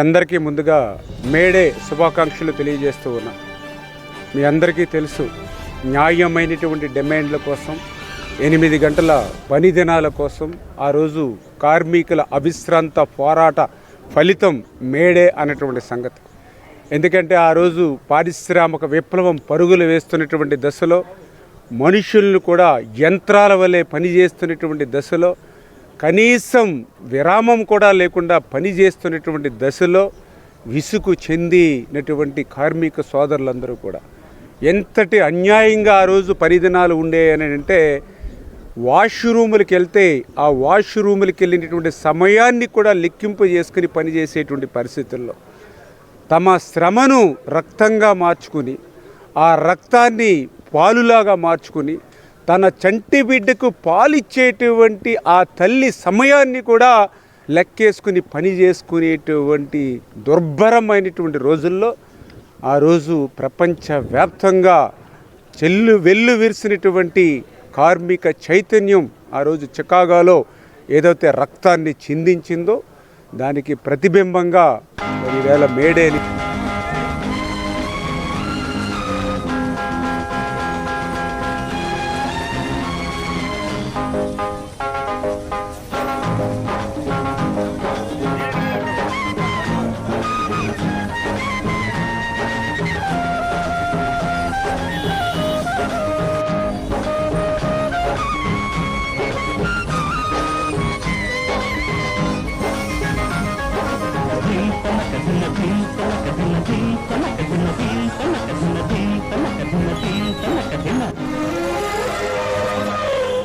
అందరికీ ముందుగా మేడే శుభాకాంక్షలు తెలియజేస్తూ ఉన్నా. మీ అందరికీ తెలుసు న్యాయమైనటువంటి డిమాండ్ల కోసం ఎనిమిది గంటల పని దినాల కోసం ఆ రోజు కార్మికుల అవిశ్రాంత పోరాట ఫలితం మేడే అనేటువంటి సంగతి. ఎందుకంటే ఆ రోజు పారిశ్రామిక విప్లవం పరుగులు వేస్తున్నటువంటి దశలో మనుషులను కూడా యంత్రాల వలె పనిచేస్తున్నటువంటి దశలో కనీసం విరామం కూడా లేకుండా పనిచేస్తున్నటువంటి దశలో విసుగు చెందినటువంటి కార్మిక సోదరులందరూ కూడా ఎంతటి అన్యాయంగా ఆ రోజు పరిదినాలు ఉండేయని అంటే వాష్రూములకి వెళ్తే ఆ వాష్రూములకి వెళ్ళినటువంటి సమయాన్ని కూడా లెక్కింపు చేసుకుని పనిచేసేటువంటి పరిస్థితుల్లో తమ శ్రమను రక్తంగా మార్చుకుని ఆ రక్తాన్ని పాలులాగా మార్చుకుని తన చంటి బిడ్డకు పాలిచ్చేటువంటి ఆ తల్లి సమయాన్ని కూడా లెక్కేసుకుని పని చేసుకునేటువంటి దుర్భరమైనటువంటి రోజుల్లో ఆ రోజు ప్రపంచవ్యాప్తంగా చెల్లు వెల్లు విరిసినటువంటి కార్మిక చైతన్యం ఆ రోజు చికాగోలో ఏదైతే రక్తాన్ని చిందించిందో దానికి ప్రతిబింబంగా మరి ఈవేళ మేడేని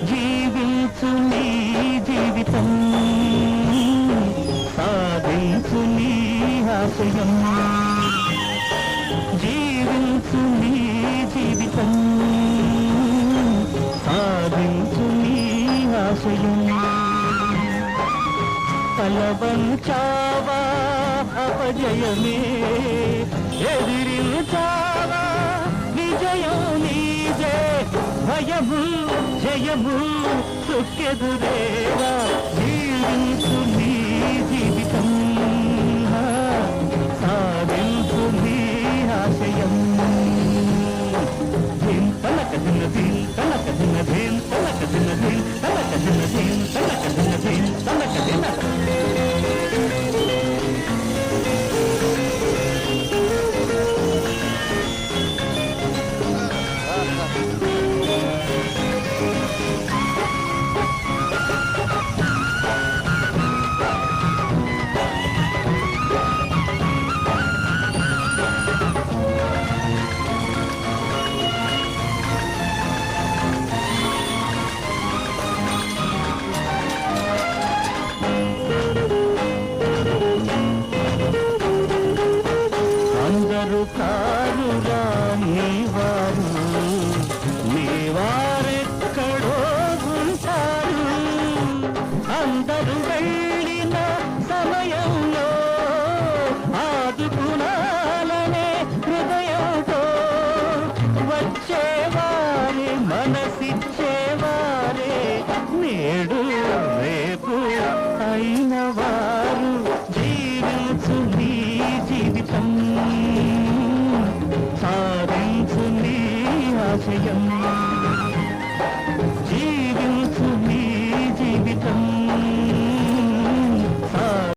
జీవించు నీ జీవితం సాధించు నీ ఆశయం. జీవించు నీ జీవితం సాధించు నీ ఆశయం ఫలవంచావా జయమే. ఎదిరించావా? విజయం నీజే భయము జయము సుఖ్యదురేగా జీవించు నీ జీవితం. నీటి గుణాలనే హృదయంతో వచ్చేవారి మనసిచ్చేవారే. నేడు రేపు అయిన వారు జీవించు నీ జీవితం. సాధించు ఆశయం.